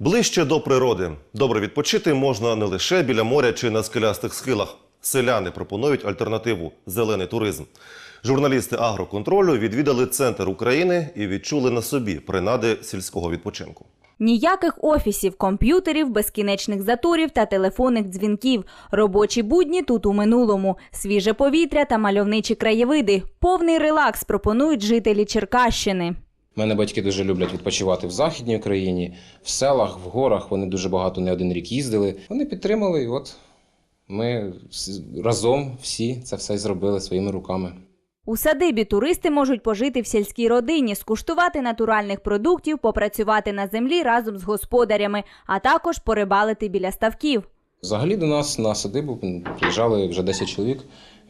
Ближче до природи. Добре відпочити можна не лише біля моря чи на скелястих схилах. Селяни пропонують альтернативу зелений туризм. Журналісти агроконтролю відвідали центр України і відчули на собі принади сільського відпочинку. Ніяких офісів, комп'ютерів, безкінечних заторів та телефонних дзвінків. Робочі будні тут у минулому. Свіже повітря та мальовничі краєвиди. Повний релакс пропонують жителі Черкащини. Мене батьки дуже люблять відпочивати в Західній Україні, в селах, в горах. Вони дуже багато не один рік їздили. Вони підтримали, і от ми разом всі це все зробили своїми руками. У садибі туристи можуть пожити в сільській родині, скуштувати натуральних продуктів, попрацювати на землі разом з господарями, а також порибалити біля ставків. Взагалі до нас на садибу приїжджали вже 10 чоловік,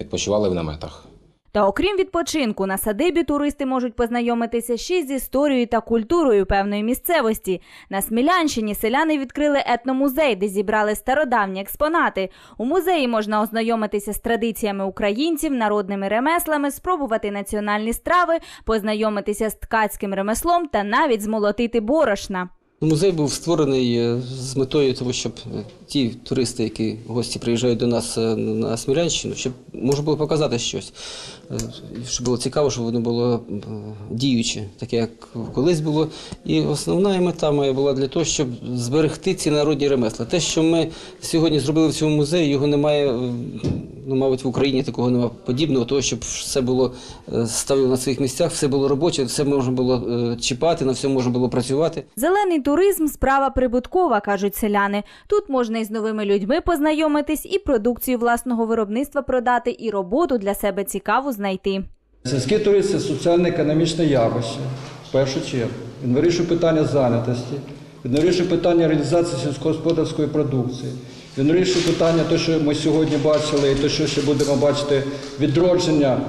відпочивали в наметах. Та окрім відпочинку, на садибі туристи можуть познайомитися ще з історією та культурою певної місцевості. На Смілянщині селяни відкрили етномузей, де зібрали стародавні експонати. У музеї можна ознайомитися з традиціями українців, народними ремеслами, спробувати національні страви, познайомитися з ткацьким ремеслом та навіть змолотити борошна. Музей був створений е, з метою того, щоб е, ті туристи, які гості приїжджають до нас е, на Смілянщину, щоб можна було показати щось. Щоб було цікаво, щоб воно було діюче, таке як колись було. І основна мета моя була для того, щоб зберегти ці народні ремесла. Те, що ми сьогодні зробили в цьому музеї, його немає, ну, мабуть, в Україні такого немає подібного, того, щоб все було е, ставило на своїх місцях, все було робоче, все можна було е, чіпати, на все можна було працювати. Зелений туризм справа прибуткова, кажуть селяни. Тут можна із новими людьми познайомитись, і продукцію власного виробництва продати, і роботу для себе цікаву знайти. Сільський туризм це соціально-економічне явище, в першу чергу. Він вирішує питання зайнятості, він вирішує питання реалізації сільськогосподарської продукції. Він вирішує питання, те, що ми сьогодні бачили, і те, що ще будемо бачити, відродження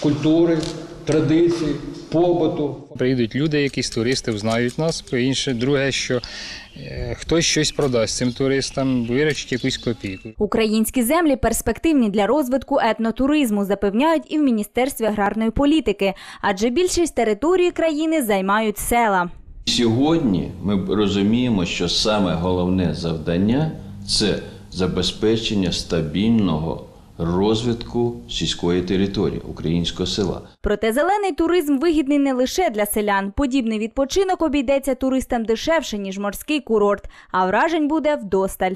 культури, традицій, побуту. Приїдуть люди, якісь туристи знають нас. Інше, друге, що е, хтось щось продасть цим туристам, виручить якусь копійку. Українські землі перспективні для розвитку етнотуризму, запевняють і в Міністерстві аграрної політики, адже більшість території країни займають села. Сьогодні ми розуміємо, що саме головне завдання це забезпечення стабільного розвитку сільської території українського села. Проте зелений туризм вигідний не лише для селян. Подібний відпочинок обійдеться туристам дешевше ніж морський курорт, а вражень буде вдосталь.